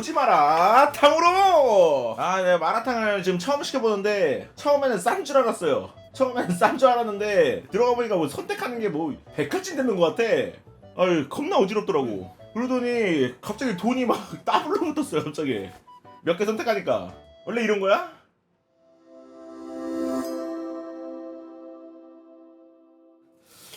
오지 마라. 탕으로 아 내가 마라탕을 지금 처음 시켜보는데 처음에는 싼 줄 알았어요. 처음에는 싼 줄 알았는데 들어가 보니까 뭐 선택하는 게뭐 백화점 되는 것 같아. 아유 겁나 어지럽더라고. 그러더니 갑자기 돈이 막 따블로 붙었어요 갑자기. 몇 개 선택하니까. 원래 이런 거야?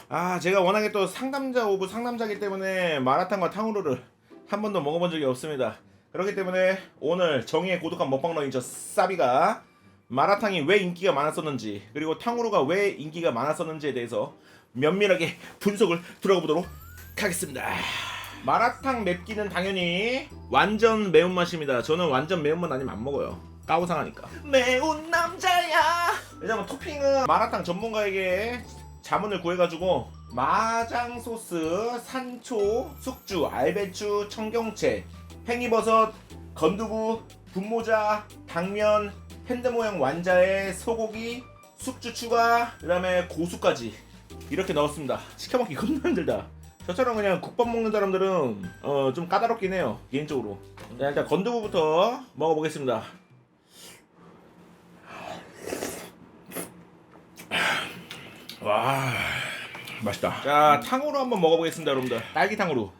아 제가 워낙에 또 상남자 오브 상남자기 때문에 마라탕과 탕후루를 한 번도 먹어본 적이 없습니다 그렇기 때문에 오늘 정의의 고독한 먹방 러인 저 싸비가 마라탕이 왜 인기가 많았었는지 그리고 탕후루가 왜 인기가 많았었는지에 대해서 면밀하게 분석을 들어가 보도록 하겠습니다. 마라탕 맵기는 당연히 완전 매운맛입니다. 저는 완전 매운맛 아니면 안 먹어요. 까오상하니까. 매운 남자야! 왜냐면 토핑은 마라탕 전문가에게 자문을 구해가지고 마장 소스, 산초, 숙주, 알배추, 청경채, 팽이버섯, 건두부, 분모자, 당면, 핸드 모양 완자에 소고기, 숙주 추가, 그 다음에 고수까지 이렇게 넣었습니다. 시켜 먹기 겁나 힘들다. 저처럼 그냥 국밥 먹는 사람들은 어, 좀 까다롭긴 해요 개인적으로. 자, 일단 건두부부터 먹어보겠습니다. 와 맛있다. 자 탕후루 한번 먹어보겠습니다, 여러분들. 딸기 탕후루.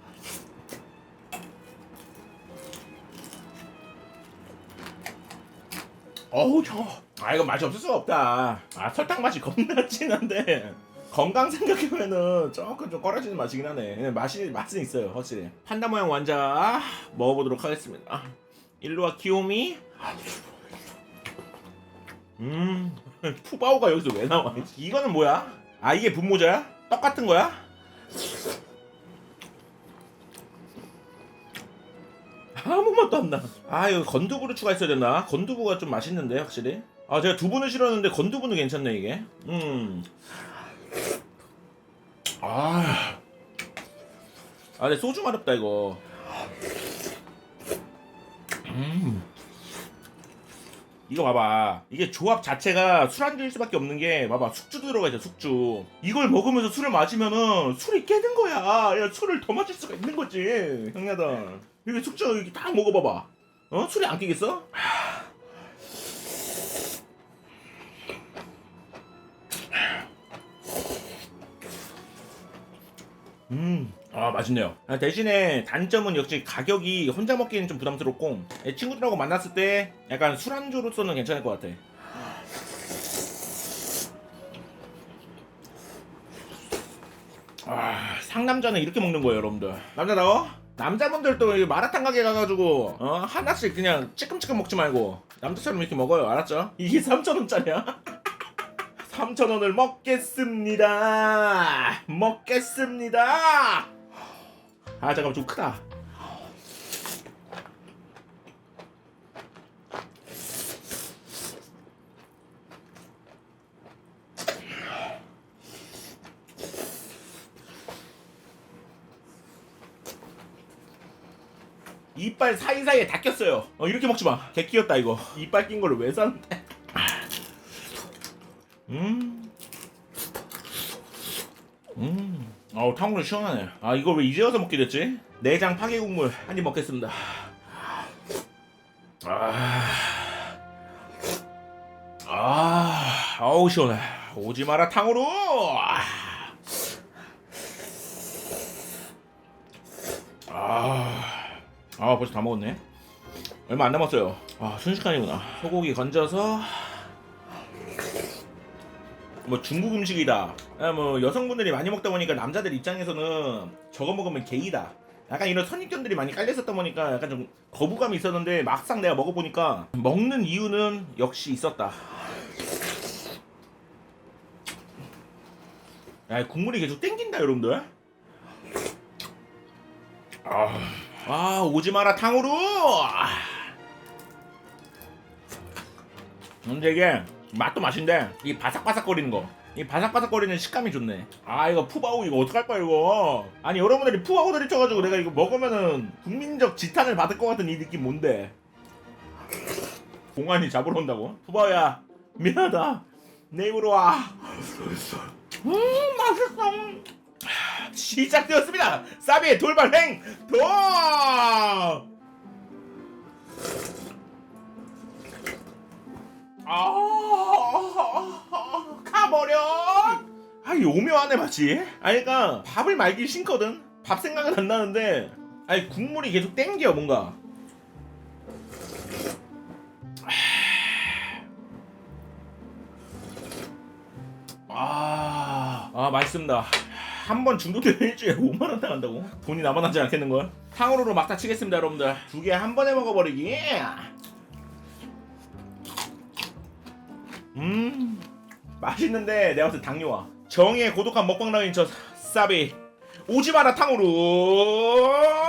어우 저. 아 이거 맛이 없을 수가 없다. 아 설탕 맛이 겁나 진한데 건강 생각하면은 조금 좀 꺼려지는 맛이긴 하네. 근데 맛이 맛은 있어요, 확실히. 판다 모양 완자 먹어보도록 하겠습니다. 일로와 키오미. 음 푸바오가 여기서 왜 나와? 이거는 뭐야? 아 이게 분모자야? 똑같은 거야? 맛도 안 나. 아 이거 건두부를 추가했어야 됐나? 건두부가 좀 맛있는데 확실히. 아 제가 두부는 싫었는데 건두부는 괜찮네 이게. 음. 아. 아 근데 소주 마렵다 이거. 음. 이거 봐봐 이게 조합 자체가 술안주일 수밖에 없는 게 봐봐 숙주도 들어가 있어 숙주 이걸 먹으면서 술을 마시면은 술이 깨는 거야 야 술을 더 마실 수가 있는 거지 형야들 이게 숙주 이렇게 딱 먹어봐봐 어 술이 안 깨겠어? 음, 아 맛있네요. 아, 대신에 단점은 역시 가격이 혼자 먹기는 좀 부담스럽고 예, 친구들하고 만났을 때 약간 술안주로서는 괜찮을 것 같아. 아, 상남자는 이렇게 먹는 거예요, 여러분들. 남자다워? 남자분들도 이 마라탕 가게 가가지고 어? 하나씩 그냥 찌끔찌끔 먹지 말고 남자처럼 이렇게 먹어요, 알았죠? 이게 3,000원짜리야? 3,000원을 먹겠습니다. 먹겠습니다. 아, 잠깐만, 좀 크다. 이빨 사이사이에 다 꼈어요. 어, 이렇게 먹지 마. 개 끼었다, 이거. 이빨 낀 거를 왜 샀는데? 음. 음. 아우 탕후루 시원하네. 아 이걸 왜 이제 와서 먹게 됐지? 내장 파괴 국물 한 입 먹겠습니다. 아. 아. 아우 시원해. 오지 마라 탕후루. 아. 아 벌써 다 먹었네. 얼마 안 남았어요. 아 순식간이구나. 소고기 건져서 뭐 중국 음식이다. 아, 뭐 여성분들이 많이 먹다 보니까 남자들 입장에서는 저거 먹으면 게이다. 약간 이런 선입견들이 많이 깔려 있었다 보니까 약간 좀 거부감이 있었는데 막상 내가 먹어보니까 먹는 이유는 역시 있었다. 야, 국물이 계속 땡긴다, 여러분들. 아, 아 오지 마라 탕후루. 근데 이게 맛도 맛인데 이 바삭바삭거리는 거. 이 바삭바삭거리는 식감이 좋네. 아 이거 푸바오 이거 어떡할 거야 이거. 아니 여러분들이 푸바오 들이 쳐가지고 내가 이거 먹으면은 국민적 지탄을 받을 것 같은 이 느낌 뭔데? 공안이 잡으러 온다고? 푸바오야 미안하다. 내 입으로 와. 음 맛있어. 시작되었습니다. 사비의 돌발행 동. 아, 가버려. 아이 오묘하네 맛이. 아니 그러니까 밥을 말기 싫거든. 밥 생각은 안 나는데, 아니 국물이 계속 땡겨 뭔가. 아, 아 맛있습니다. 한 번 중독되면 일주일에 5만 원 나간다고? 돈이 남아나지 않겠는 걸? 탕후루로 막다 치겠습니다, 여러분들. 두 개 한 번에 먹어버리기. 음, 맛있는데 내가 봤을 때 당뇨 와 정의의 고독한 먹방 라인 저 싸비 오지 마라 탕후루.